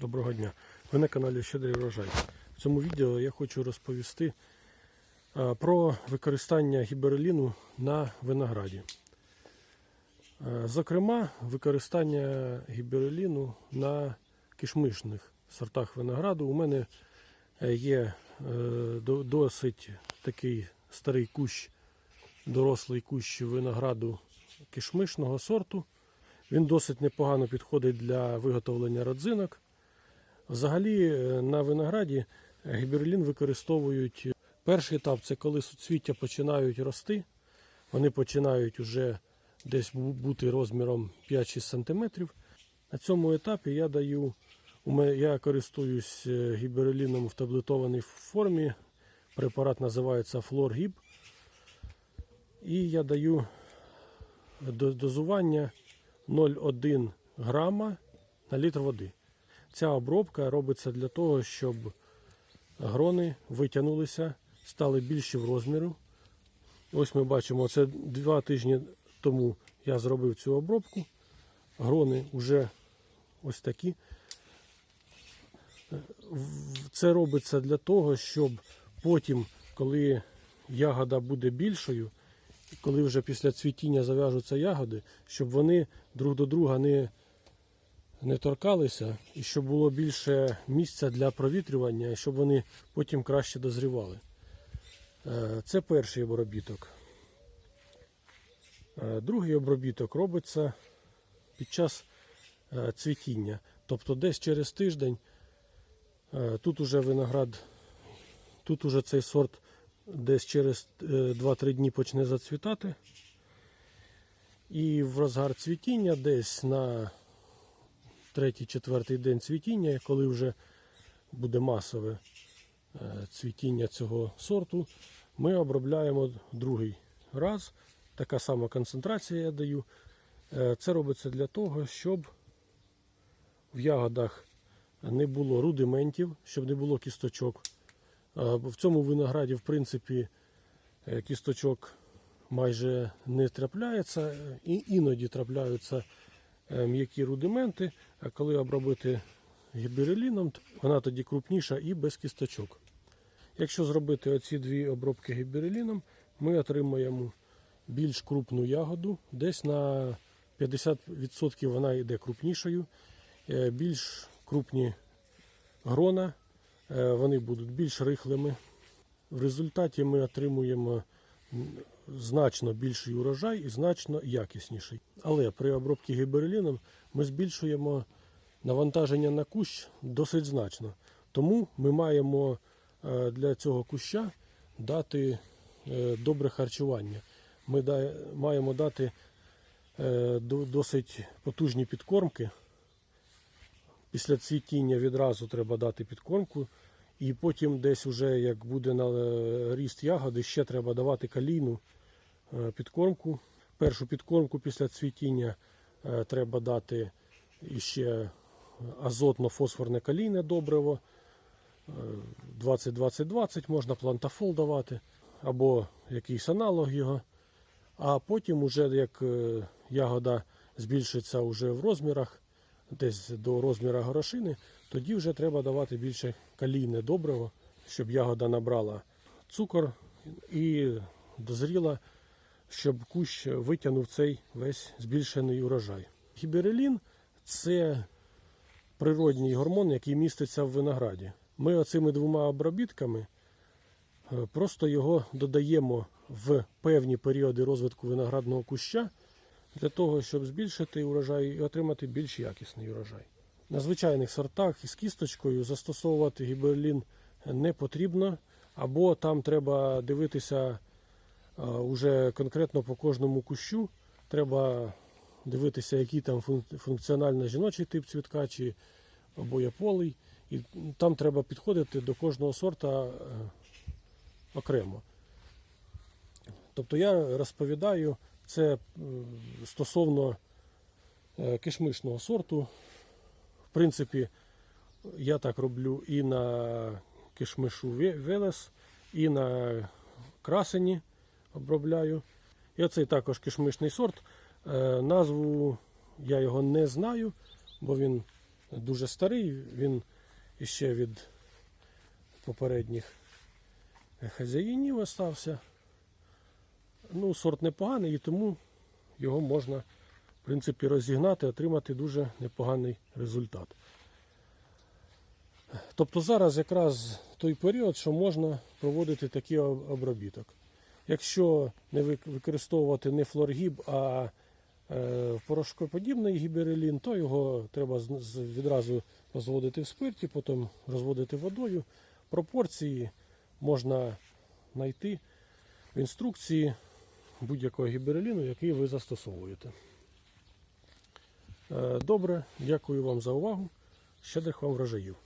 Доброго дня. Ви на каналі Щедрий врожай. В цьому відео я хочу розповісти про використання гібереліну на винограді. Зокрема, використання гібереліну на кишмишних сортах винограду. У мене е, є е, досить такий старий кущ, дорослий кущ винограду кишмишного сорту. Він досить непогано підходить для виготовлення родзинок. Взагалі е, на винограді е, гіберлін використовують. Перший етап це коли суцвіття починають рости. Вони починають вже десь бути розміром 5-6 см. На цьому етапі я даю, я користуюсь е, гібереліном в таблетованій формі. Препарат називається Флоргіб. І я даю дозування 0,1 грама на літр води. Ця обробка робиться для того, щоб грони витягнулися, стали більші в розміру. Ось ми бачимо, це два тижні тому я зробив цю обробку. Грони вже ось такі. Це робиться для того, щоб потім, коли ягода буде більшою, коли вже після цвітіння зав'яжуться ягоди, щоб вони друг до друга не не торкалися і щоб було більше місця для провітрювання, щоб вони потім краще дозрівали. Е, Це перший обробіток. Е, Другий обробіток робиться під час е, цвітіння. Тобто десь через тиждень тут уже виноград, тут уже цей сорт десь через е, 2-3 дні почне зацвітати. І в розгар цвітіння десь на третій-четвертий день цвітіння, коли вже буде масове е, цвітіння цього сорту, ми обробляємо другий раз. Така сама концентрація я даю. Е, Це робиться для того, щоб в ягодах не було рудиментів, щоб не було кісточок. Е, В цьому винограді, в принципі, кісточок майже не трапляється, і іноді трапляються м'які рудименти, а коли обробити гібереліном, вона тоді крупніша і без кісточок. Якщо зробити оці дві обробки гібереліном, ми отримаємо більш крупну ягоду, десь на 50% вона йде крупнішою, е, більш крупні грона, е, вони будуть більш рихлими. В результаті ми отримуємо значно більший урожай і значно якісніший. Але при обробці гібереліном ми збільшуємо навантаження на кущ досить значно. Тому ми маємо е, для цього куща дати е, добре харчування. Ми маємо дати е, досить потужні підкормки. Після цвітіння відразу треба дати підкормку. І потім десь уже як буде на е, ріст ягоди, ще треба давати калійну е, підкормку. Першу підкормку після цвітіння е, треба дати іще азотно-фосфорне калійне добриво. е, 20-20-20 можна плантафол давати, або якийсь аналог його. А потім, уже як ягода збільшиться вже в розмірах, десь до розміра горошини, тоді вже треба давати більше калійне добриво, щоб ягода набрала цукор і дозріла, щоб кущ витягнув цей весь збільшений урожай. Гіберелін це природній гормон, який міститься в винограді. Ми оцими двома обробітками е, просто його додаємо в певні періоди розвитку виноградного куща для того, щоб збільшити урожай і отримати більш якісний урожай. На звичайних сортах із кісточкою застосовувати гіберлін не потрібно, або там треба дивитися уже конкретно по кожному кущу. Треба дивитися, який там функ- функціонально жіночий тип цвітка чи обоєполий. І там треба підходити до кожного сорта е, окремо. Тобто я розповідаю це стосовно е, кишмишного сорту. В принципі, я так роблю і на кишмишу Велес, і на красені обробляю. І оцей також кишмишний сорт. Е, Назву я його не знаю, бо він дуже старий, він іще від попередніх хазяїнів остався. Ну, сорт непоганий, і тому його можна, в принципі, розігнати, отримати дуже непоганий результат. Тобто зараз якраз той період, що можна проводити такий обробіток. Якщо не використовувати не флоргіб, а е, порошкоподібний гіберелін, то його треба відразу розводити в спирті, потім розводити водою. Пропорції можна знайти в інструкції будь-якого гібереліну, який ви застосовуєте. Е, Добре, дякую вам за увагу. Щедрих вам врожаїв.